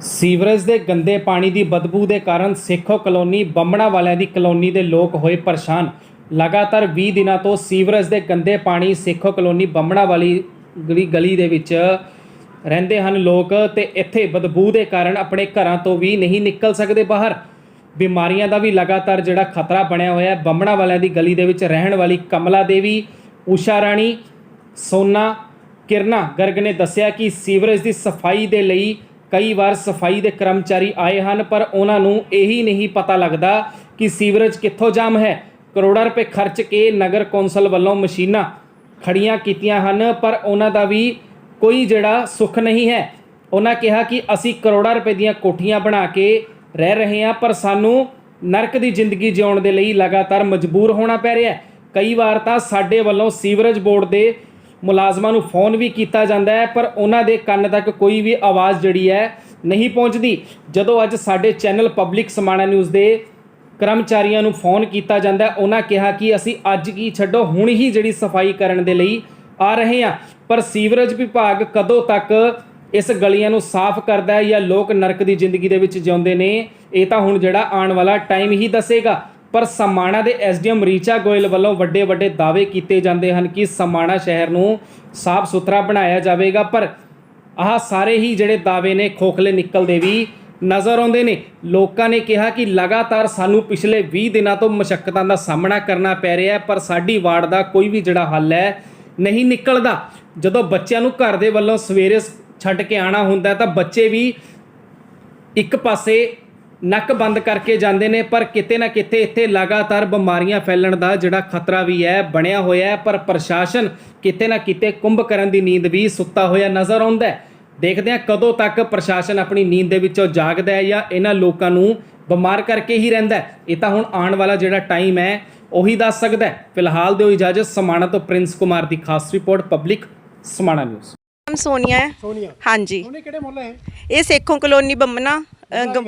Sewerage ਦੇ ਗੰਦੇ ਪਾਣੀ ਦੀ ਬਦਬੂ ਦੇ ਕਾਰਨ ਸੇਖੋ ਕਲੋਨੀ ਬੰਮਣਾ ਵਾਲਿਆਂ ਦੀ ਕਲੋਨੀ ਦੇ ਲੋਕ ਹੋਏ ਪਰੇਸ਼ਾਨ। ਲਗਾਤਾਰ 20 ਦਿਨਾਂ ਤੋਂ ਸੀਵਰੇਜ ਦੇ ਗੰਦੇ ਪਾਣੀ ਸੇਖੋ ਕਲੋਨੀ ਬੰਮਣਾ ਵਾਲੀ ਗਲੀ ਗਲੀ ਦੇ ਵਿੱਚ ਰਹਿੰਦੇ ਹਨ ਲੋਕ ਤੇ ਇੱਥੇ ਬਦਬੂ ਦੇ ਕਾਰਨ ਆਪਣੇ ਘਰਾਂ ਤੋਂ ਵੀ ਨਹੀਂ ਨਿਕਲ ਸਕਦੇ ਬਾਹਰ। ਬਿਮਾਰੀਆਂ ਦਾ ਵੀ ਲਗਾਤਾਰ ਜਿਹੜਾ ਖਤਰਾ ਬਣਿਆ ਹੋਇਆ ਹੈ ਬੰਮਣਾ ਵਾਲਿਆਂ ਦੀ ਗਲੀ ਦੇ ਵਿੱਚ ਰਹਿਣ ਵਾਲੀ ਕਮਲਾ ਦੇਵੀ, ਊਸ਼ਾ ਰਾਣੀ, ਸੋਨਾ ਕਿਰਨਾ ਗਰਗ ਨੇ ਦੱਸਿਆ ਕਿ ਸੀਵਰੇਜ ਦੀ ਸਫ਼ਾਈ ਦੇ ਲਈ ਕਈ ਵਾਰ ਸਫ਼ਾਈ ਦੇ ਕਰਮਚਾਰੀ ਆਏ ਹਨ, ਪਰ ਉਹਨਾਂ ਨੂੰ ਇਹੀ ਨਹੀਂ ਪਤਾ ਲੱਗਦਾ ਕਿ ਸੀਵਰੇਜ ਕਿੱਥੋਂ ਜਾਮ ਹੈ। ਕਰੋੜਾਂ ਰੁਪਏ ਖਰਚ ਕੇ ਨਗਰ ਕੌਂਸਲ ਵੱਲੋਂ ਮਸ਼ੀਨਾਂ ਖੜੀਆਂ ਕੀਤੀਆਂ ਹਨ, ਪਰ ਉਹਨਾਂ ਦਾ ਵੀ ਕੋਈ ਜਿਹੜਾ ਸੁੱਖ ਨਹੀਂ ਹੈ। ਉਹਨਾਂ ਕਿਹਾ ਕਿ ਅਸੀਂ ਕਰੋੜਾਂ ਰੁਪਏ ਦੀਆਂ ਕੋਠੀਆਂ ਬਣਾ ਕੇ ਰਹਿ ਰਹੇ ਹਾਂ, ਪਰ ਸਾਨੂੰ ਨਰਕ ਦੀ ਜ਼ਿੰਦਗੀ ਜਿਉਣ ਦੇ ਲਈ ਲਗਾਤਾਰ ਮਜਬੂਰ ਹੋਣਾ ਪੈ ਰਿਹਾ ਹੈ। ਕਈ ਵਾਰ ਤਾਂ ਸਾਡੇ ਵੱਲੋਂ ਸੀਵਰੇਜ ਬੋਰਡ ਦੇ ਮੁਲਾਜ਼ਮਾਂ ਨੂੰ ਫੋਨ ਵੀ ਕੀਤਾ ਜਾਂਦਾ ਹੈ, ਪਰ ਉਹਨਾਂ ਦੇ ਕੰਨ ਤੱਕ ਕੋਈ ਵੀ ਆਵਾਜ਼ ਜਿਹੜੀ ਹੈ ਨਹੀਂ ਪਹੁੰਚਦੀ। ਜਦੋਂ ਅੱਜ ਸਾਡੇ ਚੈਨਲ ਪਬਲਿਕ ਸਮਾਣਾ ਨਿਊਜ਼ ਦੇ ਕਰਮਚਾਰੀਆਂ ਨੂੰ ਫੋਨ ਕੀਤਾ ਜਾਂਦਾ ਉਹਨਾਂ ਕਿਹਾ ਕਿ ਅਸੀਂ ਅੱਜ ਕੀ ਛੱਡੋ, ਹੁਣ ਹੀ ਜਿਹੜੀ ਸਫ਼ਾਈ ਕਰਨ ਦੇ ਲਈ ਆ ਰਹੇ ਹਾਂ। ਪਰ ਸੀਵਰੇਜ ਵਿਭਾਗ ਕਦੋਂ ਤੱਕ ਇਸ ਗਲੀਆਂ ਨੂੰ ਸਾਫ਼ ਕਰਦਾ ਹੈ ਜਾਂ ਲੋਕ ਨਰਕ ਦੀ ਜ਼ਿੰਦਗੀ ਦੇ ਵਿੱਚ ਜਿਉਂਦੇ ਨੇ, ਇਹ ਤਾਂ ਹੁਣ ਜਿਹੜਾ ਆਉਣ ਵਾਲਾ ਟਾਈਮ ਹੀ ਦੱਸੇਗਾ। ਪਰ ਸਮਾਣਾ ਦੇ ਐਸਡੀਐਮ ਰੀਚਾ ਗੋਇਲ ਵੱਲੋਂ ਵੱਡੇ ਵੱਡੇ ਦਾਅਵੇ ਕੀਤੇ ਜਾਂਦੇ ਹਨ ਕਿ ਸਮਾਣਾ ਸ਼ਹਿਰ ਨੂੰ ਸਾਫ਼ ਸੁਥਰਾ ਬਣਾਇਆ ਜਾਵੇਗਾ, ਪਰ ਆਹ ਸਾਰੇ ਹੀ ਜਿਹੜੇ ਦਾਅਵੇ ਨੇ, ਖੋਖਲੇ ਨਿਕਲਦੇ ਵੀ ਨਜ਼ਰ ਆਉਂਦੇ ਨੇ। ਲੋਕਾਂ ਨੇ ਕਿਹਾ ਕਿ ਲਗਾਤਾਰ ਸਾਨੂੰ ਪਿਛਲੇ 20 ਦਿਨਾਂ ਤੋਂ ਮੁਸ਼ਕਲਾਂ ਦਾ ਸਾਹਮਣਾ ਕਰਨਾ ਪੈ ਰਿਹਾ ਹੈ, ਪਰ ਸਾਡੀ ਵਾਰਡ ਦਾ ਕੋਈ ਵੀ ਜਿਹੜਾ ਹੱਲ ਹੈ ਨਹੀਂ ਨਿਕਲਦਾ। ਜਦੋਂ ਬੱਚਿਆਂ ਨੂੰ ਘਰ ਦੇ ਵੱਲੋਂ ਸਵੇਰੇ ਛੱਡ ਕੇ ਆਣਾ ਹੁੰਦਾ ਤਾਂ ਬੱਚੇ ਵੀ ਇੱਕ ਪਾਸੇ ਨੱਕ ਬੰਦ ਕਰਕੇ ਜਾਂਦੇ ਨੇ ਪਰ ਕਿਤੇ ਨਾ ਕਿਤੇ ਇੱਥੇ ਲਗਾਤਾਰ ਬਿਮਾਰੀਆਂ ਫੈਲਣ ਦਾ ਜਿਹੜਾ ਖਤਰਾ ਵੀ ਹੈ ਬਣਿਆ ਹੋਇਆ ਹੈ ਪਰ ਪ੍ਰਸ਼ਾਸਨ ਕਿਤੇ ਨਾ ਕਿਤੇ ਕੁੰਭ ਕਰਨ ਦੀ ਨੀਂਦ ਵੀ ਸੁੱਤਾ ਹੋਇਆ ਨਜ਼ਰ ਆਉਂਦਾ ਹੈ। ਦੇਖਦੇ ਹਾਂ ਕਦੋਂ ਤੱਕ ਪ੍ਰਸ਼ਾਸਨ ਆਪਣੀ ਨੀਂਦ ਦੇ ਵਿੱਚੋਂ ਜਾਗਦਾ ਹੈ ਜਾਂ ਇਹਨਾਂ ਲੋਕਾਂ ਨੂੰ ਬਿਮਾਰ ਕਰਕੇ ਹੀ ਰਹਿੰਦਾ ਹੈ। ਇਹ ਤਾਂ ਹੁਣ ਆਉਣ ਵਾਲਾ ਜਿਹੜਾ ਟਾਈਮ ਹੈ ਉਹੀ ਦੱਸ ਸਕਦਾ ਹੈ। ਫਿਲਹਾਲ ਦਿਓ ਇਜਾਜ਼ਤ ਸਮਾਣਾ ਤੋਂ ਪ੍ਰਿੰਸ ਕੁਮਾਰ ਦੀ ਖਾਸ ਰਿਪੋਰਟ ਪਬਲਿਕ ਸਮਾਣਾ ਨਿਊਜ਼। ਨਾਮ ਸੋਨੀਆ ਹੈ। ਸੋਨੀਆ। ਹਾਂਜੀ। ਉਹਨੇ ਕਿਹੜੇ ਮੁੱਲ ਹੈ? ਇਹ ਸੇਖੋਂ ਕਲੋਨੀ ਬੰਮਨਾ।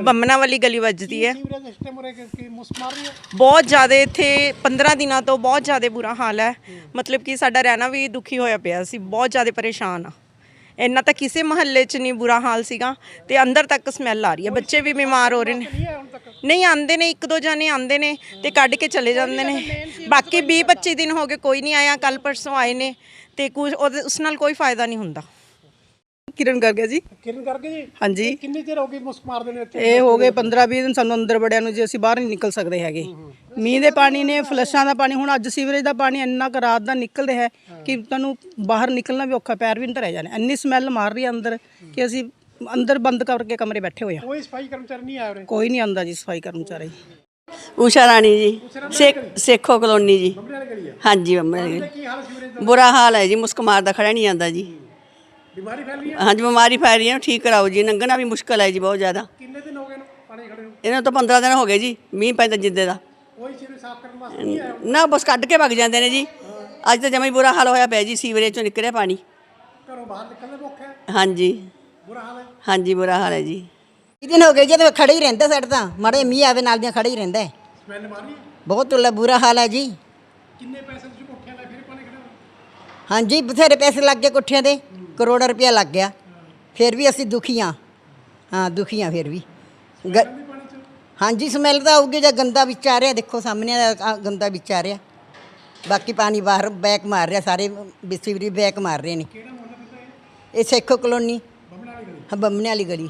ਬੰਮਨਾ ਵਾਲੀ ਗਲੀ ਵੱਜਦੀ ਹੈ। ਸੀਵਰੇਜ ਸਿਸਟਮ ਉਰੇ ਕਿ ਕਿ ਮੁਸਕ ਮਾਰ ਰਹੀ ਹੈ? ਬਹੁਤ ਜ਼ਿਆਦਾ ਇੱਥੇ 15 ਦਿਨਾਂ ਤੋਂ ਬਹੁਤ ਜ਼ਿਆਦਾ ਬੁਰਾ ਹਾਲ ਹੈ। ਮਤਲਬ ਕਿ ਸਾਡਾ ਰਹਿਣਾ ਵੀ ਦੁਖੀ ਹੋਇਆ ਪਿਆ ਸੀ। ਬਹੁਤ ਜ਼ਿਆਦਾ ਪਰੇਸ਼ਾਨ ਆ। ਇੰਨਾ ਤਾਂ ਕਿਸੇ ਮਹੱਲੇ 'ਚ ਨਹੀਂ ਬੁਰਾ ਹਾਲ ਸੀਗਾ ਤੇ ਅੰਦਰ ਤੱਕ ਸਮੈਲ ਆ ਰਹੀ ਹੈ। ਬੱਚੇ ਵੀ ਬਿਮਾਰ ਹੋ ਰਹੇ ਨੇ। ਨਹੀਂ ਹੈ ਹੁਣ ਤੱਕ? ਨਹੀਂ ਆਂਦੇ ਨੇ ਇੱਕ ਦੋ ਜਾਣੇ ਆਂਦੇ ਨੇ ਤੇ ਕੱਢ ਕੇ ਚਲੇ ਜਾਂਦੇ ਨੇ। ਬਾਕੀ 20 25 ਦਿਨ ਹੋ ਗਏ ਕੋਈ ਨਹੀਂ ਆਇਆ ਕੱਲ ਪਰਸੋਂ ਆਏ ਨੇ ਤੇ ਕੁਝ ਉਹਦੇ- ਉਸ ਨਾਲ ਕੋਈ ਫਾਇਦਾ ਨਹੀਂ ਹੁੰਦਾ। ਕਿਰਨ ਗਰਗ ਹੈ ਜੀ। ਕਿਰਨ ਕਰਕੇ ਜੀ? ਹਾਂਜੀ। ਕਿੰਨੀ ਦੇਰ ਹੋ ਗਈ ਮੁਸਕ ਮਾਰਦੇ ਨੇ ਇੱਥੇ? ਇਹ ਹੋ ਗਏ 15 20 ਦਿਨ ਸਾਨੂੰ ਅੰਦਰ ਬੜਿਆਂ ਨੂੰ ਜੀ ਅਸੀਂ ਬਾਹਰ ਨਹੀਂ ਨਿਕਲ ਸਕਦੇ ਹੈਗੇ। ਮੀਂਹ ਦੇ ਪਾਣੀ ਨੇ ਫਲਸ਼ਾਂ ਦਾ ਪਾਣੀ ਹੁਣ ਅੱਜ ਸੀਵਰੇਜ ਦਾ ਪਾਣੀ ਇੰਨਾ ਕੁ ਰਾਤ ਦਾ ਨਿਕਲ ਰਿਹਾ ਹੈ ਕਿ ਤੁਹਾਨੂੰ ਬਾਹਰ ਨਿਕਲਣਾ ਵੀ ਔਖਾ ਪੈਰ ਵੀ ਨਹੀਂ ਧਰਿਆ ਜਾਣੇ। ਇੰਨੀ ਸਮੈਲ ਮਾਰ ਰਹੀ ਹੈ ਅੰਦਰ ਕਿ ਅਸੀਂ ਅੰਦਰ ਬੰਦ ਕਰਕੇ ਕਮਰੇ ਬੈਠੇ ਹੋਏ ਆ ਕੋਈ ਸਫ਼ਾਈ ਕਰਮਚਾਰੀ ਨਹੀਂ ਆਇਆ ਉਰੇ? ਕੋਈ ਨਹੀਂ ਆਉਂਦਾ ਜੀ ਸਫ਼ਾਈ ਕਰਮਚਾਰੀ। ਊਸ਼ਾ ਰਾਣੀ ਜੀ ਸੇਖ ਸੇਖੋ ਕਲੋਨੀ ਜੀ। ਹਾਂਜੀ ਬੰਬੇ ਦੀ। ਕੀ ਹਾਲ ਸੀਵਰੇਜ ਦਾ? ਬੁਰਾ ਹਾਲ ਹੈ ਜੀ ਮੁਸਕ ਮਾਰਦਾ ਖੜਾ ਨਹੀਂ ਜਾਂਦਾ ਜੀ। ਬਿਮਾਰੀ ਫੈਲ ਰਹੀ ਹੈ? ਹਾਂਜੀ ਬਿਮਾਰੀ ਫੈਲ ਰਹੀ ਹੈ ਠੀਕ ਕਰਾਓ ਜੀ ਲੰਘਣਾ ਵੀ ਮੁਸ਼ਕਲ ਹੈ ਜੀ ਬਹੁਤ ਜ਼ਿਆਦਾ। ਕਿੰਨੇ ਦਿਨ ਹੋ ਗਏ ਨੂੰ ਪਾਣੀ ਖੜੇ ਨੂੰ? ਇਹਨਾਂ ਤੋਂ 15 ਦਿਨ ਹੋ ਗਏ ਜੀ ਮੀਂਹ ਪੈਂਦਾ ਜਿੱਦੇ ਦਾ। ਕੋਈ ਸੀਵਰੇਜ ਸਾਫ਼ ਕਰਨ ਵਾਸਤੇ ਨਹੀਂ ਆਇਆ ਨਾ ਬਸ ਕੱਢ ਕੇ ਵਗ ਜਾਂਦੇ ਨੇ ਜੀ। ਅੱਜ ਤਾਂ ਜਮਾ ਹੀ ਬੁਰਾ ਹਾਲ ਹੋਇਆ ਪਿਆ ਜੀ ਸੀਵਰੇਜ ਚੋਂ ਨਿਕਲਿਆ ਪਾਣੀ। ਘਰੋਂ ਬਾਹਰ ਨਿਕਲਣੇ ਔਖਾ ਹੈ। ਹਾਂਜੀ। ਬੁਰਾ ਹਾਲ ਹੈ। ਹਾਂਜੀ ਬੁਰਾ ਹਾਲ ਹੈ ਜੀ। ਵੀਹ ਦਿਨ ਹੋ ਗਏ ਜਦ ਖੜੇ ਹੀ ਰਹਿੰਦਾ ਸਾਡੇ ਤਾਂ। ਮਾੜੇ ਮੀਂਹ ਆਵੇ ਨਾਲ ਦੀਆਂ ਖੜੇ ਹੀ ਰਹਿੰਦਾ ਹੈ। ਸਮੈਲ ਮਾਰ ਰਹੀ ਹੈ? ਬਹੁਤ ਲ- ਬੁਰਾ ਹਾਲ ਹੈ ਜੀ। ਕਿੰਨੇ ਪੈਸੇ ਤੁਸੀਂ ਕੋਠਿਆਂ ਲੈ ਫਿਰ ਪਾਣੀ ਖੜੇ ਹੋ? ਹਾਂਜੀ ਬਥੇਰੇ ਪੈਸੇ ਲੱਗ ਗਏ ਕੋਠਿਆਂ ਦੇ। ਕਰੋੜਾ ਰੁਪਇਆ ਲੱਗ ਗਿਆ। ਫਿਰ ਵੀ ਅਸੀਂ ਦੁਖੀ ਹਾਂ ਹਾਂ ਦੁਖੀ ਹਾਂ ਫਿਰ ਵੀ। ਗ- ਹਾਂਜੀ ਸਮੈਲ ਤਾਂ ਆਊਗੀ ਜੇ ਗੰਦਾ ਵਿੱਚ ਆ ਰਿਹਾ। ਦੇਖੋ ਸਾਹਮਣੇ ਆ, ਆ ਗੰਦਾ ਵਿੱਚ ਆ ਰਿਹਾ। ਬਾਕੀ ਪਾਣੀ ਬਾਹਰ ਬੈਕ ਮਾਰ ਰਿਹਾ। ਸਾਰੇ ਬਿਸਵਰੀ ਬੈਕ ਮਾਰ ਰਹੇ ਨੇ। ਇਹ? ਸੇਖੋ ਕਲੋਨੀ। ਹਾਂ ਬੰਮਣੇ ਵਾਲੀ ਗਲੀ।